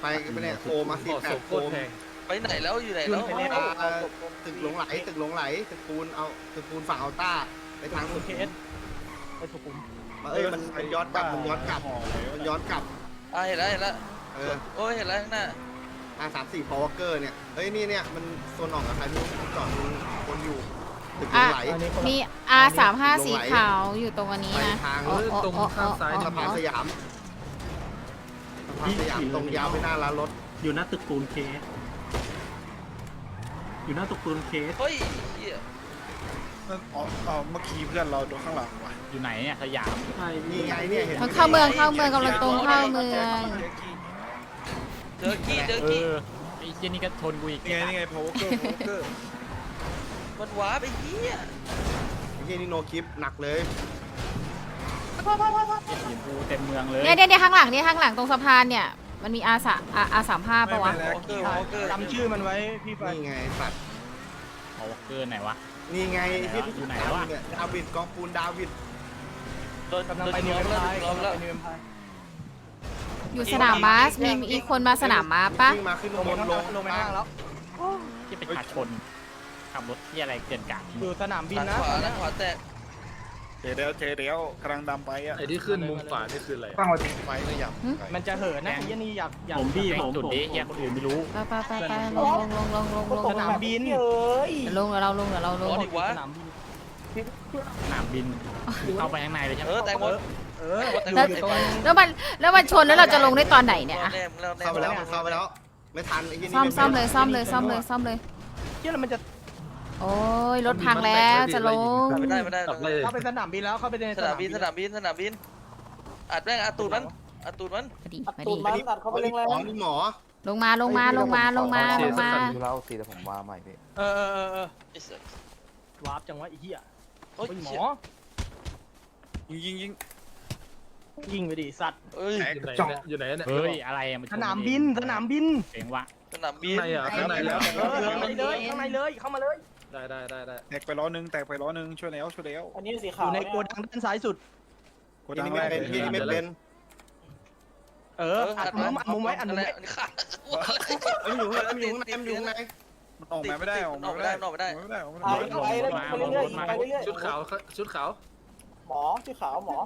ไปไปเนี่ยโคมาสิขบอแปศดพโคโคตรมแพงไปไหนแล้วอยู่ไหนแล้วอ่าตึกหลงไหลตึกหลงไหลตึกปูนเอาตึกปูนฝั่งอัลต้าไปทางสุดเคสไปสุขุมเอ้ยมันมันย้อนกลับมันย้อนกลับมันย้อนกลับอ่าเห็นแล้วเห็นแล้วเออโอ้ยเห็นแล้วข้างหน้าอาสามสี่พาวเกอร์เนี่ยเอ้ยนี่เนี่ยมันโซนออกกับใครไม่รู้จอดดูคนอยู่ตึกหลงไหลอันนี้คนละมี R สามห้าสีขาวอยู่ตรงอันนี้นะไปทางโอ้โอ้ตรงโอ้ข้างซ้ายสะพานสยามสะ พานสยามตรงยาวไปหน้าร้านรถอยู่หน้าตึกปูนเคส อยู่หน้าตึกปูนเคส เฮ้ยเหี้ยอ๋ออ๋อเมื่อกี้เพื่อนเราโดนข้างหลังว่ะอยู่ไหนเนี่ยสยามใช่นี่ไงเนี่ยเห็นไหมันเข้าเมืองเข้าเมืองกำลังตรงเข้าเมือง เจอกี้เจอเอกี้อไอ้เจนี่ก็ชนกูอีกนี่ไงนี่ไงพาวเวอร์เกอร์พาวเวอร์เกอร์มันว้าไปเหี้ยไอ้เหี้ยนี่โนคลิปหนักเลยเห็น กูเต็มเมืองเลยเนี่ยเนี่ยเนี่ยข้างหลังเนี่ยข้างหลังตรงสะพานเนี่ยมันมี R สาม R สามห้าปะวะวอเกอร์วอลเกอร์จำชื่อมันไว้พี่ไปนี่ไงสัตว์เอาเกินไหนวะ นี่ไงที่อยู่ไหนวะเนี่ยดาวิดกองปูนดาวิดโดนกำลังไปนิวเอ็มพายล้อมแล้วไปนิวเอ็มพายอยู่สนามบาสมีมีคนมาสนามม้าปะวิ่งมาขึ้นลงงไปบนข้างลงลงไปข้างแล้วที่เป็นขาชนขับรถที่อะไรเกินกลางอยู่สนามบินนะขวาด้านขวาแตก เดี๋ยวเดี๋ยวเดี๋ยวเดี๋ยวกำลังดำไปอะไอ้ที่ขึ้นมุมขวานี่คืออะไรตั้งไว้ไฟระยำมันจะเหินนะไอ้เหี้ยนี่อยากอยากผมพี่แม่ผงมจุดผมนี้แยกคนอื่นไม่รู้ไปไปไปไปลงลงลงลงลงลสงนามบินลงเดี๋ยวเราลงเดี๋ยวเราลอ๋องดิวะสนามบินสนามบินเข้าไปข้างในเลยใช่ไหเอมอแตงหมดเออแตงอหมยู่ดอยู่ตรงแล้วมันแล้วมันชนแล้วเราจะลงได้ตอนไหนเนี่ยเราอะแนมเราแนเข้ามไปแล้วมันเข้าไปแล้ว ไม่ทันไอ้เหี้ยนี่ซ่อมไม่ซ่อมเลยซ่อมเลยซ่อมเลยซ่อมเลยเหี้ยแล้วมันจะ โอ้ยรถพังแล้วจะลงไม่ได้ไม่ได้กลับเลยเข้าไปสนามบินแล้วเข้าไปในสนามบินสนามบินสนามบินอัดแม่งอัดตูดมันอัดตูดมันมาดิมาดิไอ้นี่ตัดเข้าไปเลยของนี่หมอลงมาลงมาลงมาลงมาลงมาเล่าสิแต่ผมว่าใหม่พี่เออเออเออเออไอ้สัสวาร์ปจังวะไอ้เหี้ยเฮ้ยโอ้ยหมเชี่ยอยิงยิงยิงยิงไปดิสัตว์เอ้ยอยู่ไหนเนี่ยอยู่ไหนเนี่ยเฮ้ยอะไรอะมันชสนามบินสนามบินเสียงวะสนามบิข้างนในอะข้างในแล้วเออข้างในเลยข้างในเลยเข้ามาเลย ได้ได้ได้ได้แตกไปล้อนึงแตกไปล้อนึงช่วยแล้วช่วยแล้วอันนี้สีอขาวยู่ในโกดังด้านซ้ายสุดกดดังแรกเป็นเลยที่นี่ไม่เป็น เอออัดมุมอัดมุมไว้อัดมุมไว้อันขาดเอ้ยมันอยู่ข้างในมันอยู่ข้างในมันอยู่ข้างในมันออกมาไม่ได้ออกมาไม่ได้ออกมาไม่ได้ออกมาไม่ได้ออกมาไม่ได้ไปเรื่อยๆไปเรื่อยชุดขาวชุดขาวๆหมอสีขาวหมอ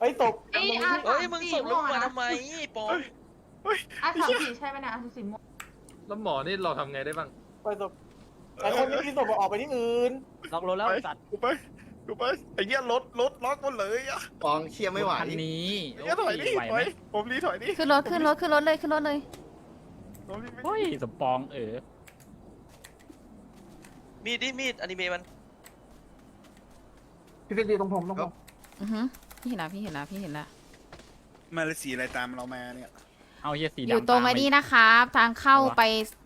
เฮ้ยตบไอ้อาเฮ้ยสามมึงสี่ส่งลม่วงงมาอะนะทำไมปอมอาสามสี่ใช่ไหมนะอาสามสี่ม่วงแล้วหมอนี่เราทำไงได้บ้างไปตบ ไอ้คนไม่มีตบออกไปที่อื่น ล็อกรถแล้วไอ้สัตว์กูไปกูไปไอ้เหี้ยรถรถล็อกหมดเลยอะฟองเชียร์ไม่ไหวคันนี้ไอ้เหี้ยถอยดิไหวถไหมอยผมรีถอยดิขึ้นรถขึ้นรถขึ้นรถเลยขึ้นรถเลย ผมรีไม่เฮ้ยสมปองเออมีดดิมีดอนิเมะมันพี่ฟิกดีตรงผมตรงผมอือฮึพี่เห็นละพี่เห็นละพี่เห็นละมาเลยสีอะไรตามเรามาเนี่ย เอาเฮียสีดำอยู่ตรงไอ้นี่นะครับ ทางเข้าไป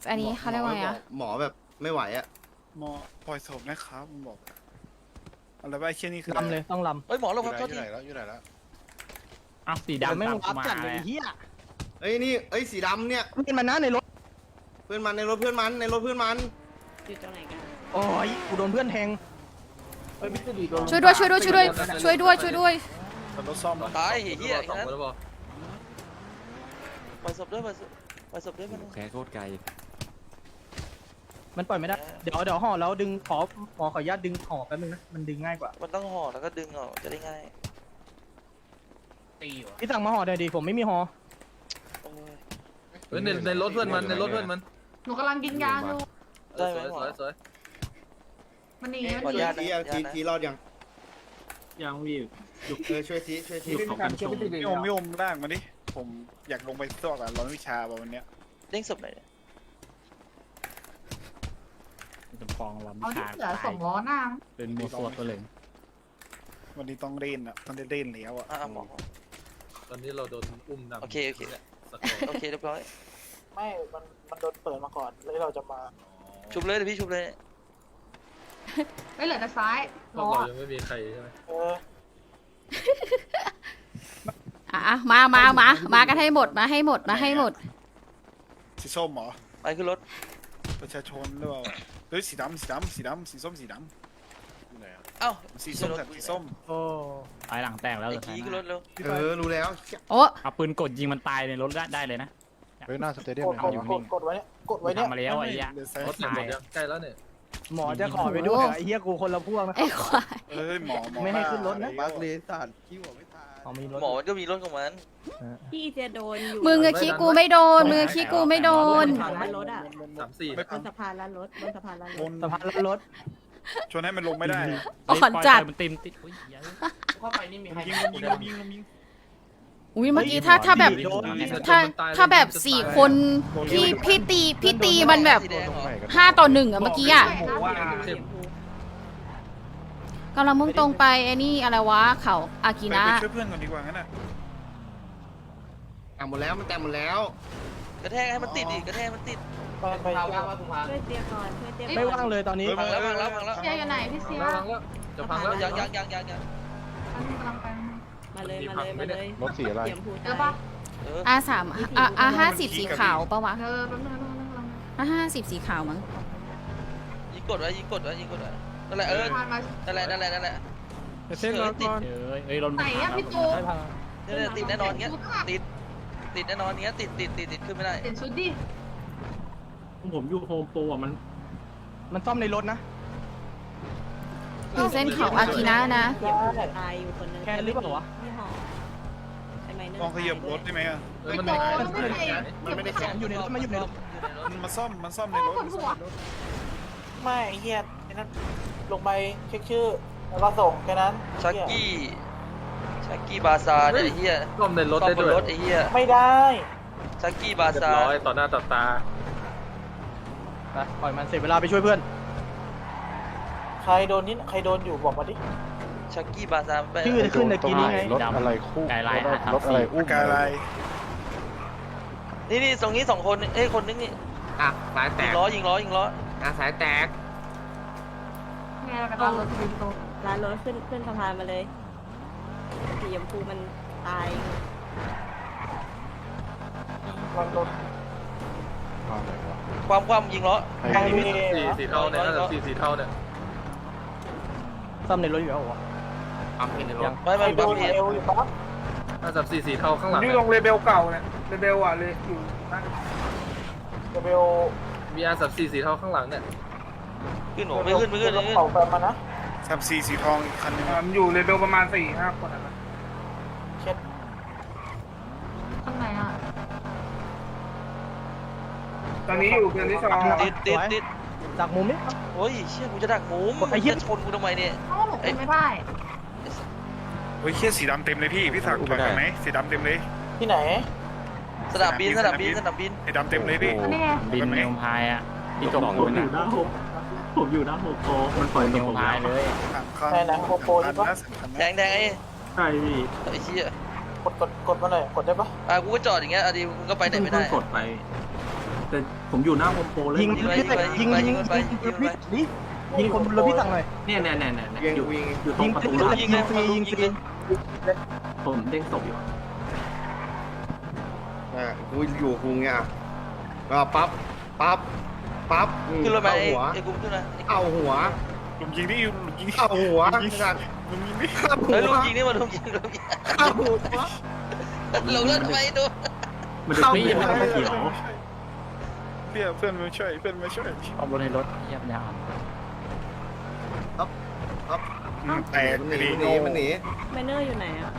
อันนี้หมเขาเรียกว่าไงอะหมอแบบ ไม่ไหวอะหมอปล่อยศพนะครับมึงบอกอะไรวะไอ้เชี่ยนี่คือลำเลยต้องลเฮ้ยหมอลงครับเขาทีเอาสีำแต่ดำไม่ตามวากูร์ปมาจัดเลเลยยไอ้เหี้ยเอ้ยนี่เอ้ยสีดำเนี่ยเพื่อนมันนะในรถ เพื่อนมันในรถเพื่อนมันในรถเพื่อนมันโอ้ยกูโดนเพื่อนแทงเฮ้ยพี่ฟิกดีโดนช่วยด้วยช่วยด้วยช่วยด้วยช่วยด้วยช่วยด้วยรถซ่อมตายเหี้ยสองนั้นคนแล้วพอปล่อยศพด้วยปล่อยศพปล่อยศพด้วยมันแค่โคตรไกล มันปล่อยไม่ได้ เดี๋ยวเดี๋ยวห่อแล้วดึงขอขอขออนุญาตดึงห่อแป๊บนึงนะ มันดึงง่ายกว่า มันต้องห่อแล้วก็ดึงออกจะได้ง่ายตีวะพี่สั่งมาห่อเดี๋ยวดีผมไม่มีห่อโอ้ยเฮ้ยในในรถเพื่อนมันในรถเพื่อนมันหนูกำลังกินยาอยู่ได้ไหมสวยหมอสวยสวยมันหนีขอมันอหนุนีญาต ทีอะทีทีรอดยังยังพี่เออช่วยทีช่วยทีอยู่ของกันชมพี่อมพี่อมร่างมาดิ ผมอยากลงไปสอบกับร้อนวิชาวันเนี้ยเด้งศพหน่อยดิส มปองลำเอาที่ขาดเหลือตาสอยงล้อหน้าเป็นมัวสวดตัวเหลงวันนี้ต้องเล่นอะต้องได้เล่นแล้วอะอะหมอตอนนี้เราโดนอุ้มดำโอเคโอเค สกอร์โอเคเรียบร้อย ไม่ มัน มันโดนเปิดมาก่อน แล้วเราจะมา ชุบเลยเดี๋ยวพี่ชุบเลย ไม่เหลือแต่ซ้ายพวล้กอเรายังไม่มีใครใช่ไหมเออ อะอะมามามามากันให้หมดมาให้หมดมาให้หมด สีส้มเหรอ ไปขึ้นรถ ประชาชนหรือเปล่า เฮ้ยสีดำสีดำสีดำสีส้มสีดเอ้าำสีส้มแถบสีส้มโอ้ตายหลังแตกแล้วไอ้เหรอขี้ขึ้นรถเร็วเออรู้แล้วโอ้เอาปืนกดยิงมันตายในรถได้ได้เลยนะอะเฮ้ยหน้าสเตเดียมกดเลยกดกดกดไว้เนี่ยกดไว้เนี่ยทำมาแล้วไอ้เหี้ยเดี๋ยวใส่รถเสร็จหมดยังใกล้แล้วเนี่ยหมอจะขอไปด้วยเหรอไอ้เหี้ยกูคนละพวกนะไอ้ควายเอ้ยหมอหมอไม่ให้ขึ้นรถนะบักเลสันคิ้วไม่ทาน อ๋อมีรถหมอมันก็มีรถของมันพี่จะโดนอยู่มึงอะขี้กูไม่โดนมึงอะขี้กูไม่โดนฝั่งร้านรถอะสามสี่ไม่บนสะพานร้านรถบนสะพานร้านรบถนสะพานลอยรถชนให้มันลงไม่ได้อ่อนจัด มันติมติดอุ้ยเหี้ยเข้าไปนี่มีใครยิงยิงยิงยิง อุ้ยเมื่อกี้ถ้าถ้าแบบถ้าถ้าแบบสี่คนพี่พี่ตีพี่ตีมันแบบสีแดงเหรอห้าต่อหนึ่งอะเมื่อกี้อะ ว่า กำลังมุ่งตรงไปไอ้นี่อะไรวะเขาอากิไปนะไปช่วยเพื่อนก่อนดีกว่างั้นน่ะแต่งหมดแล้วมันแต่งหมดแล้ว กระแทกให้มันติดอีกกระแทกให้มันติดไปไปช่วยเตียก่อนช่วยเตียไม่ว่างเลยตอนนี้ พังแล้วพังแล้วพังแล้ว เสียอยู่ไหนพี่เสียระวังแล้วจะพังแล้วยังยังยังยังยังกำลังไปมาเลยมาเลยมาเลยรถสีอะไรเตรียมพูดเจอปะเอออาสามอาอาห้าสิบสีขาวปะวะเออแป๊บนึงแป๊บนึงกำลังอาห้าสิบสีขาวมั้งยิงกดไว้ยิงกดไว้ยิงกดไว้ นั่นแหละเออผ่านมา นั่นแหละนั่นแหละนั่นแหละเส้นรถก่อน เอ้ยเอ้ยรถไหนอะพี่โจได้พังเนี่ยเนี่ยติดแน่นอนเงี้ย ติด ติดแน่นอนเงี้ย ติดติดติดติดขึ้นไม่ได้ เปลี่ยนชุดดิผมอยู่โฮมโปรอะมันมันซ่อมในรถนะ อยู่เส้นเขาอากินะนะเตรียมพูดตายอยู่คนนึงแค่หรือเปล่าวะที่หอไอ้ไมเนอร์ลองขยับรถได้ไหมอะ เออมันไม่มันไม่ได้แข็ง อยู่ในรถมันอยู่ในรถ มันมาซ่อม มันซ่อมในรถมันซ่อมในรถไม่ไอ้เฮียไอ้ นั่นลงไปเช็คชื่อแล้วก็ส่งแค่นั้นชักกี้ชักกี้บาซาร์เนี่ยไอ้เหี้ยซ่อมในรถซ่อมได้บนด้วยรถไอ้เหี้ยไม่ได้ชักกี้บาเรียบซาร้ร์อยต่อหน้าต่อตา ไปปล่อยมันเสร็จเวลาไปช่วยเพื่อน ใครโดนนี่ใครโดนอยู่บอกมาดิชักกี้บาซาร์ไปชื่อขึ้นในตรกีงนี้ไหนไงรถอะไรคู่ไกลไลน์รถรถอะไรอุ้ม กายอะไรนี่นี่ตรงนี้สองคนเอ้ยคนนึงนี่อะสายแตยิงกล้อยิงล้อยิงล้ออะสายแตก ไงเรากำลังรถบินโตร้านรถขึ้นขึ้นสะพานมาเลยสีชมพูมันตายมันโดนมาไหนวะ ความความยิงล้อใครใครวิ่งมีสีสีเทาเนี่ยน่าจะสีสีเทาเนี่ยซ่อมในรถอยู่แล้วเหรอวะเอาเพนในรถไม่ใครไม่โดปั๊มนเพียเอวอยู่ปั๊บน่าจะสีสีเทาข้างหลังนี่ลงเลเบลเก่าเนี่ยเลเบลอะเลยอยู่เลเบลมีอาสับสีสีเทาข้างหลังเนี่ย ขึ้นหนูไม่ขึ้นไม่ขึ้นเลไม่เบลขึ้นเก่าแปลมานะสามสีสีทองอีกคันหนึงอยู่เลเบลประมาณสี่ห้าคนนะเช็ดข้างไหนอะตอนนี้อยู่เดือนที่สองติดติดติดจากมุมนี้ โอ้ยเชี่ยกูจะดักหมูมไอ้เหี้ย จะชนกูทำไมเนี่ยเอ้าหนูเป็นไม่ได้เฮ้ยเคียสีดำเต็มเลยพี่พี่ถักถอยไปไหมสีดำเต็มเลยที่ไหนสนามบินสนามบินสนามบินสีดำเต็มเลยพี่อันนี้ไงบินเนวพายอะที่จมผปูมนอยู่อะหน้าโฮม ผมอยู่หน้าโฮมโปรมันปล่อยเนตัววผมพายเลยสามคันไหนไหนโกโปรใช่ปะ สามคันแดงแดงไอ้ใช่พี่ไอ้เชี่ยกดกดกดมาหน่อยกดได้ปะอะกูก็จอดอย่างเงี้ยอะดีมึงก็ไปไหนไม่ได้เพิ่งกดไป แต่ผมอยู่หน้าโฮมโปรเลยยิงยิง ไปยิงยิยิงงไปยิงยิยิงงไปยิงไปดิยิงคนบนรถพี่สั่งหน่อย เนี่ยเนี่ยเนี่ยเนี่ยเวียงอยู่วิงอยู่ตรงประตูยิงยิงเลยฟรียิงฟรีผมเด้งศพอยู่อะกูอยู่กูเงี้ยอะปั๊บปั๊บ ปั๊บอืมขึ้นรถไหมเอาไอ้หัวไอ้กูขึ้นเลยเอาหัวลุงยิงนี่ลุงยิงนี่เอาหัวลุงยิงสัตว์ลุงยิงนี่เข้าหัเฮ้ยลูวกยิงนี่มาลูกยิงลูกยิงเข้าหัว ลงรถทำไมดู มันจะเข้าไม่หัวยังไม่เขียวเพื่อนเพื่อนมาช่วยเพื่อนมาช่วยเอารถในรถเยียบยาวอืมแตกมันหนีดิมันหนีมันหนีไมเนอร์อยู่ไหนอะ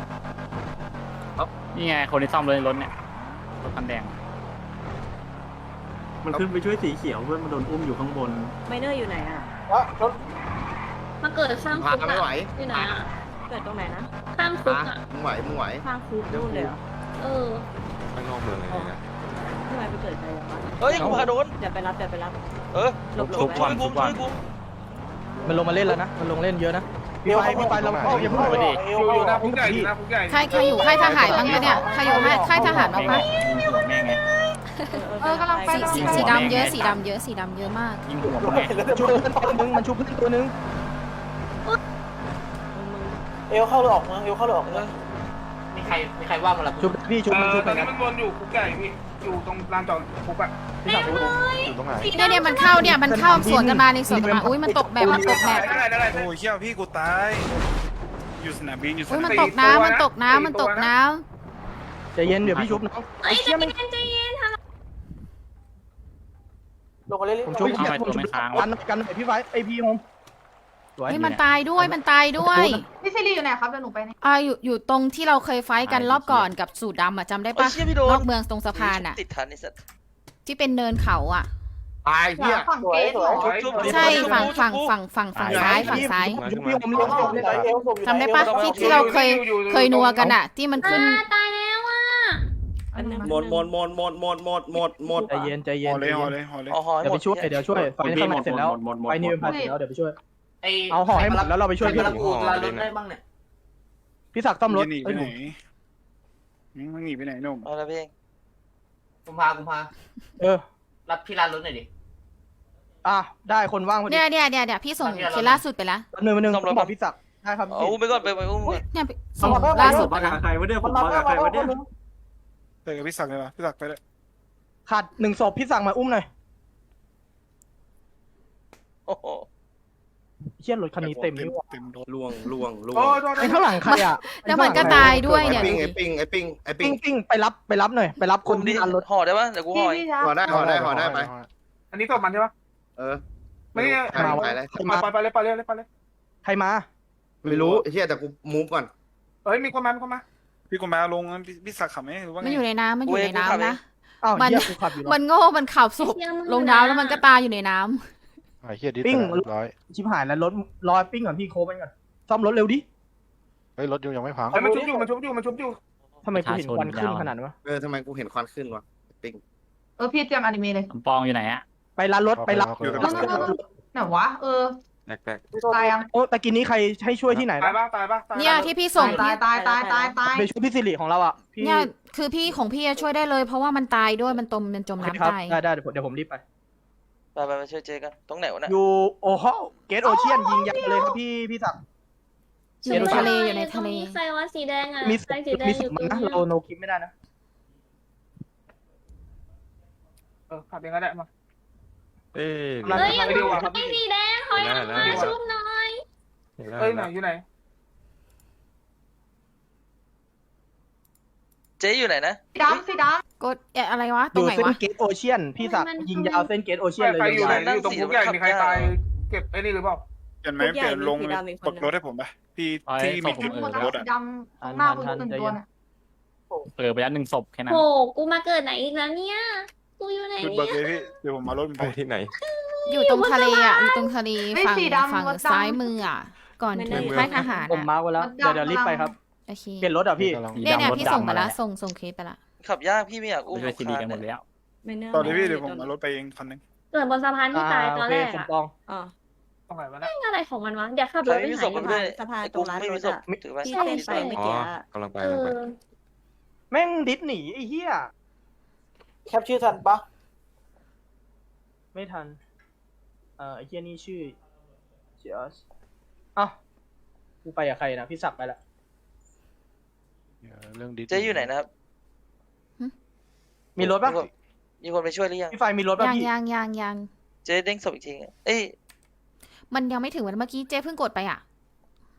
นี่ไงคนที่ซ่อมรถในรถเนี่ยรถคันแดง มันขึ้นไปช่วยสีเขียวเพื่อนมันโดนอุ้มอยู่ข้างบน ไมเนอร์อยู่ไหนอะแล้วรถมาเกิดข้างพาคุกไม่ไหวที่ไหนอะเกิดตรงไหนนะข้างคุกพาอะมึงไหวมึงไหวข้างคุกนู่นเลยเหรอเออข้างนอกเมืองเลยเนี่ยทำไมไปเกิดใครวะเฮ้ยกูพาโดนอย่าไปรับอย่าไปรับเออ หลบหลช่บวยกูช่วยกูมันลงมาเล่นแล้วนะ มันลงเล่นเยอะนะพี่ไปพี่ไปเราเข้าอย่าเพิ่งไปดิเอวอยู่นะพุ่งใหญ่พี่นะพุ่งใหญ่ ใครใครอยู่ค่ายทหารบ้างปะเนี่ย ใครอยู่ค่ายทหารบ้างปะยิงหัวแม่ไง เออกำลังไปสีสีสีดำเยอะสีดำเยอะสีดำเยอะมาก ยิงหัวลงแม่ไปแล้วชุบเพื่อนตัวนึงมันชุบเพื่อนตัวนึงเอวเข้าหรือออกเมืองเอวเข้าหรือออกเมืองมีใครมีใครว่ามาละชุบพี่ชุบมันชุบไปนะวนอยู่คุกใหญ่พี่อยู่ตรงลานจอดคุกอะพี่สั่งชุบอยู่ตรงไหนเนี่ยเนี่ยมันเข้าเนี่ยมันเข้าสวนกันมาในสวนกันมาอุ้ยมันตกแบบมันตกแบบโอ้ยเชี่ยพี่กูตาย อยู่สนามบินอยู่สอุ้ยนามมันบินตกน้ำมันตกน้ำมันตกน้ใจเย็นเดี๋ยวพี่ชุบน้องไอ้เชี่ยไม่ใจเย็นค่ะ ลงมาเรื่อยผมๆช่วยทำไมตัวไม่ค้างกันกันหน่อยพี่ไว้ไอพี่ผมสวย เฮ้ยมันตายด้วยมันตายด้วยพี่ซิริอยู่ไหนครับเดี๋ยวหนูไปนี่อ่าอยู่อยู่ตรงที่เราเคยไฟท์กันรอบก่อนกับสูตรดำอะจำได้โอ้ยปะเชี่ยพี่โดน นอกเมืองตรงสะพานอะติดทันไอ้สัตว์ ที่เป็นเนินเขาอะตายเฮียฝั่งเกตเหรอชุบชุบชุบ ใช่ชุบฝั่งชุบฝั่งฝั่งฝั่งฝั่งซ้ายฝั่งซ้ายมาพี่ขึ้นผมมาเลี้ยงศพอยู่ไหนเอลศพอยู่หนจำได้ปะที่ที่เราเคยเคยนัวกันอะที่มันขึ้น ตายแล้ว อะอันนึงหมดหมดหมดหมดหมดหมดหมดหมดใจเย็นใจเย็ห่นอเลยห่อเลยห่อเลยอ๋อหอยเดี๋ยวไปช่วยเดี๋ยวช่วยไฟนี้ข้างในเสร็จแล้วหมดหมดหมดไฟนี้หมเป็ดนไฟเสร็จแล้วเดี๋ยวไปช่วยไอ้เอาห่อให้หมดแล้วเราไปช่วยพี่ผมห่อเลยนะพี่ศักดิ์ซ่อมรถจะหนีไปเอ้ยไหนมึงหนีไปไหนหนุ่มเอาละพี่เองกุมภากุมภาเออ รับพี่ร้านรถหน่อยดิอะได้คนว่างพอดีเนี่ยเนี่ยเนี่ยเนี่ยพี่ส่งเคสล่าสุดไปแล้วอันหนึ่งอันหนึ่งต้องบอกพี่ศักดิ์ได้ครับเอาอุ้มไปก่อนไปไปอุ้มไปก่อนเนี่ยส่งล่าสุดไปมาแล้วกับใครวะเนี่ยผมันมมามาแล้กัวบใครมาวะเนี่ย แล้วไปกับพี่ศักดิ์เลยปะพี่ศักดิ์ไปเลยขาดหนึ่งศพพี่ศักดิ์มาอุ้มหน่อยโอ้โหเชี่ยรถคันนี้เต็มนี่หว่าเต็มรถล่วงล่วงล่วงไอ้ข้างหลังใครอะแล้วมันก็ตายด้วยไอ้เนี่ยปิ้งดูไอ้ดิปิ้งไอ้ปิ้งไอ้ปิ้ปิ้งงปิ้งไปรับไปรับหน่อย ไปรับคนที่อันรถห่อได้ปะเดี๋ยวกูพี่ห่อยพี่จ๊ะห่อได้ห่อได้ห่อได้ไปอันนี้ศพมันใช่ปะ เออไม่ไม่ได้ใครใครอะไรใครมาไปไปเลยไปเลยไปเลยใครมาไม่รู้ไอ้เฮียแต่กูมูฟก่อนเฮ้ยมีคนมามีคนมา พี่กุมภาลงงั้นพี่พี่ศักดิ์ขับไหมหรือว่าไงมันอยู่ในน้ำมันอยู่ในน้ำนะ อ้าวมัน เหี้ยกูขับอยู่มันโง่มันขับศพลงน้ำแล้วมันก็ตายอยู่ในน้ำไอ้เฮียดิสปิ้งเรียบร้อยชิบหายแล้วรถรอปิ้งก่อนพี่โค้งมันก่อนซ่อมรถเร็วดิเฮ้ยรถยังไม่พังเฮ้ยมันชุบอยู่มันชุบอยู่มันชุบอยู่ทำไมกูเห็นควันขึ้นขนาดนั้นวะเออทำไมกูเห็นควันขึ้นวะปิ้งเออพี่เตรียมอนิเมะเลยลำปองอยู่ไหนอะไปร้านรถไปรับอยู่กับเอพี่ศักดิ์อไหนวะเออ แตกตายยังโอ้ตะกี้นี้ใครให้ช่วยที่ไหนตายนะปะตายปะตายเนี่ยที่พี่ส่งตายตายตายตายตายไปช่วยพี่สิริของเราอะพี่เนี่ยคือพี่ของพี่อะช่วยได้เลย เพราะว่ามันตายด้วยมันจมมันจมโอเคน้ำครับตายได้ได้เดี๋ยวผมเดี๋ยวผมรีบไปไปไปไปช่วยเจกัน ตรงไหนวะเนี่ยอยู่โอโหเกตโอเชียนยิงยาวเลยครับพี่พี่ศักดิ์อยู่ในทะเลอยู่ในทะเลใครวะสีแดงอะมีใครสีแดงมีอศยู่พตรมันงนะนี้เราโนคลิปไม่ได้นะเออขับเองก็ได้มาๆ เอ้ยเฮ้ยไปดูอะไอ้สีแดงถอยออกมาชุบหน่อยเห็นแล้วเอ้ยเห็นไหนแล้วอยู่ไหน เจ๊อยู่ไหนนะ สีดำสีดกดเอ๊ะอะไรวะอตรงยู่ไหนเส้นวะเกตโอเชียนพี่ศักดิ์ยิงยาวเส้นเกตโอเชียนเลยใครอยู่ไหนยาวอยู่ตรงคุกใหญ่มีใครตายเก็บไอ้นี่หรือเปล่าเปลี่ยนไหมเปลี่ยนลงกดรถให้ผมปะพี่ที่มีจุดำหมดรแล้วถสีอะดำตรงหน้าคุณหนึ่งตัวน่ะเปิดไปแล้วหนึ่งศพแค่นั้นโหกูมาเกิดไหนอีกแล้วเนี่ย กูอยู่ไหนจุดเบิกเลยพี่ เดี๋ยวผมมารถมันไปไปที่ไหน อยู่ตรงทะเลอะอยู่ตรงทะเลไม่ฝั่งสีดำฝั่งรถดำซ้ายมืออะ ก่อนถึงค่ายทหารผมอะมาร์กไว้แล้ว เดี๋ยวเดี๋ยวรีบไปครับ โอเคเปลี่ยนรถอะพี่กำลังเนี่ยเนี่ยรถพี่ส่งไปดำแล้วมาส่งส่งเคสไปละขับยากพี่ไม่อยากอุ้มไปช่วยซีดีกันหมดแล้วไม่เนื่ตอนนี้พี่เดี๋ยวผมมารถไปเองคันนึงเกิดบนสะพานที่ตายตอนแรกคุณอะปองอ๋อตรงไหนวะเนี่ยแม่งอะไรของมันวะเดี๋ยวขับใครรถไปไม่มีไหศพนมันด้วยสะพานไอ้ตรกูงร้านไม่รมีถศพอะ ถือไว้ที่ใช่เต้นไปเมื่ออ๋อกี้อะ กำลังไปเอกำลังไป อ แม่งดิสหนีไอ้เหี้ย แคปชื่อทันปะไม่ทัน เอ่อไอ้เหี้ยนี่ชื่อเจียสอ้าวกูไปกับใครนะพี่ศักดิ์ไปละเรื่องดิสเจ๊อยู่ไหนนะครับมีรถปะมีคนไปช่วยหรือยัง พี่ไฟมีรถปะยังพี่ยังยังยังเจ๊เด้งศพอีกทีอะเอ้ย มันยังไม่ถึงวันเมื่อกี้เจ๊เพิ่งกดไปอะ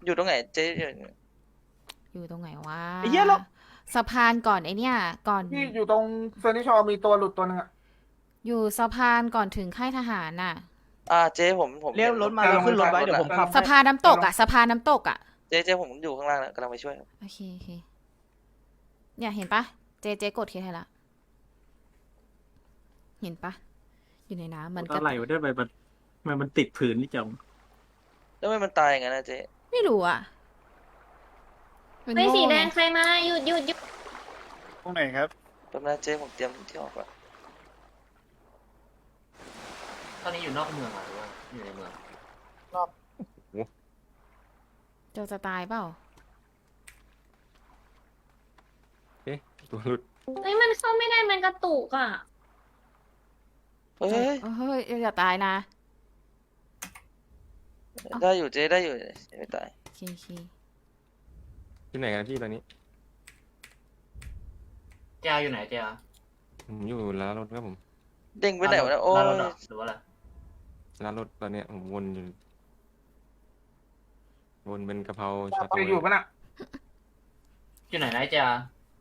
อยู่ตรงไหน เจ๊อยู่อยู่ตรงไหนวะไอ้เหี้ยเรา สะพานก่อนไอเนี่ย ก่อนที่อยู่ตรงเฟอร์นิชอร์มีตัวหลุดตัวหนึงอะอยู่สะพานก่อนถึงค่ายทหารน่ะ อ่าเจ๊ผมผมเรียกรถมาแล้วขึ้นรถไว้เดี๋ยวผมขับ สะพานน้ำตกอะสะพานน้ำตกอะเจ๊เจ๊ผมอยู่ข้างล่างแล้วกำลังไปช่วยครับโอเคโอเคเนี่ยเห็นปะเจเจกดเคสให้ละเห็นปะอยู่ในน้ำมันก็อะไรวะเนี่ยมันมันมันมันติดผืนนี่จังแล้วทำไมมันตายอย่างนั้นนะเจ๊ไม่รู้อะ มันไม่โง่สีแดงไงใครมาหยุดหยุดหยุดตรงไหนครับแป๊บนะเจ๊ผมเตรียมที่ออกก่อนตอนนี้อยู่นอกเมืองหรือว่าอยู่ในเมืองเจ้าจะตายเปล่าเอ๊ะตัวหลุดเฮ้ยมันเข้าไม่ได้มันกระตุกอะเฮ้ย เฮ้ยอย่าตายนะ ได้อยู่เจ๊ได้อยู่ไม่ตาย โอเคโอเค ที่ไหนกันพี่ตอนนี้ เจ้าอยู่ไหนเจ้าผมอยู่ร้านรถครับผม เด้งไปไหนวะเนี่ยโอ้ยหรือว่าอะไรร้านรถตอนเนี้ยผมวนอยู่ วนเป็นกะเพราชาโตจะอยู่ปะน่ะอยู่ไหนนะเจ้า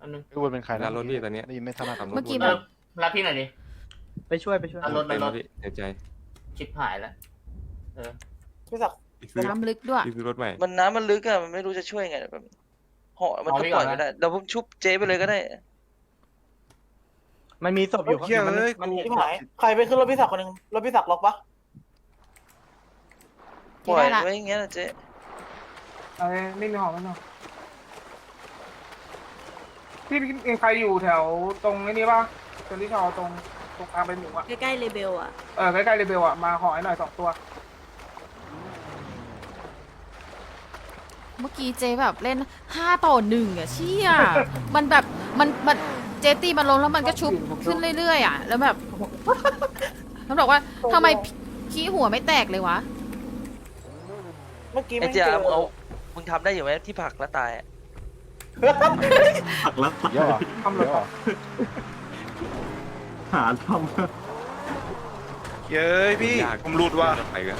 อันนึงพี่วนเป็นใครร้านรถพี่ตอนเนี้ยได้ยินไม่ถนัด ขับรถเมื่อกี้ วนแบบรับพี่หน่อยดิ ไปช่วยไปช่วยรถเป็นรถ พี่เสียใจชิบหายแล้วพี่ศักดิ์ พี่ซื้อน้ำลึกด้วยพี่ซื้อรถใหม่มันน้ำมันลึกอะมันไม่รู้จะช่วยไงแบบเหาะมันก็เอาไว้ปก่ล่ออนยนะไม่ได้เดี๋ยวผมชุบเจ๊ไปเลยก็ได้ มันมีศพอยู่ข้างเฮียมันเอ้ยมันกูที่หายใครไปขึ้นรถพี่ศักดิ์คนหนึ่งรถพี่ศักดิ์ล็อกปะปล่อยได้ละไว้อย่างเงี้ยนะเจ๊อะไรไม่มีหอไม่มีพี่มีใครอยู่แถวตรงนี้ป่ะตรงที่ชอตรงตรงทางไปหมูอะ ใกล้ๆเลเบลอะ เออใกล้ๆเรเบลอะมาหอให้หน่อยสองตัว มื่อกี้เจแบบเล่นห้าต่อหนึ่งอะเชี่ยมันแบบมันมันเจตีมันลงแล้วมันก็ชุบขึ้นเรื่อยๆอะแล้วแบบมันบอกว่าทำไมขี้หัวไม่แตกเลยวะ เมื่อกี้ไอ้ไม่เจ๊เจอมึงเอามึงทำได้อยู่ไหมที่ผักแล้วตายอะผักลับตายทำรถหาทำ เย้ยพี่ยากผมหลุดว่ะไปกัน